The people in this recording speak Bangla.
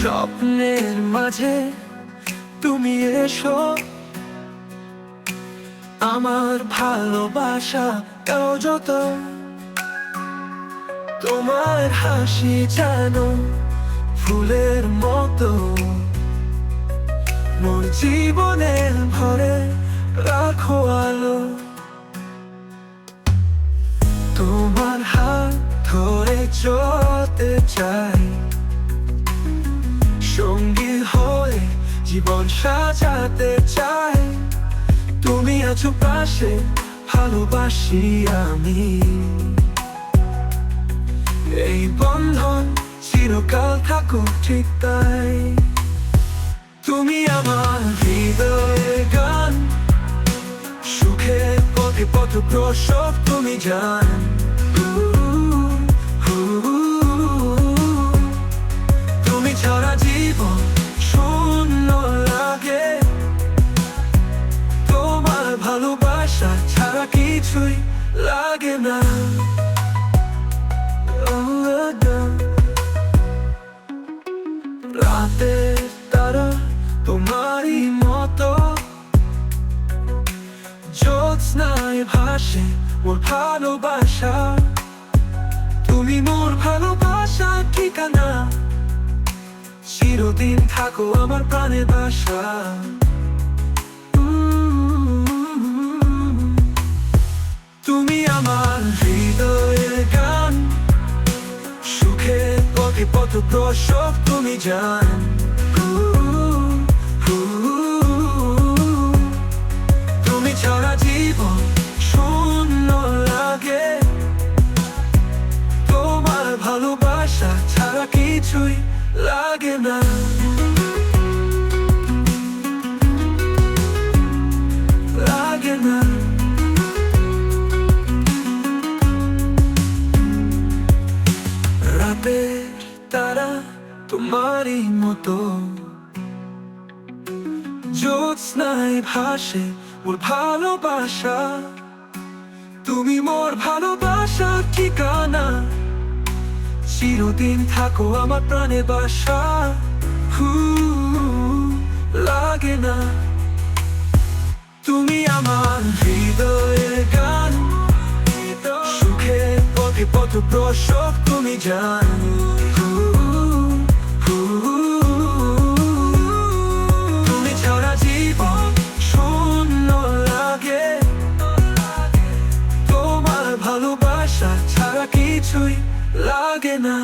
স্বপ্নের মাঝে তুমি এসো। আমার ভালোবাসা কাও যত। তোমার হাসি যেন ফুলের মতো। মোর জীবনের ভরে রাখো আলো। ধরে চাই। সঙ্গী হয়ে জীবন সাজাতে চাই। তুমি আছো পাশে, ভালোবাসি আমি। এই বন্ধন চিরকাল থাকুক ঠিক তাই। তুমি আমার হৃদয়ের গান। সুখের পথ প্রসব তুমি জান। ছাড়া কিছুই লাগে না। রাতের তারা তোমারই মতো। জ্যোৎস্নায় ভাসে মোর ভালোবাসা। তুমি মোর ভালোবাসা ঠিকানা। চিরদিন থাকো আমার প্রাণে বাসা। প্রসব তুমি জান। তুমি ছাড়া জীবন শূন্য লাগে। তোমার ভালোবাসা ছাড়া কিছুই লাগে না। তোমারই মতো। জ্যোৎস্নায় ভাসে মোর ভালোবাসা। তুমি মোর ভালোবাসা ঠিকানা। চিরদিন থাকো আমার প্রাণে বাসা। হু, লাগে না। তুমি আমার হৃদয়ের গান। সুখের পথে পথ প্রসব তুমি জান। কিছুই লাগে না।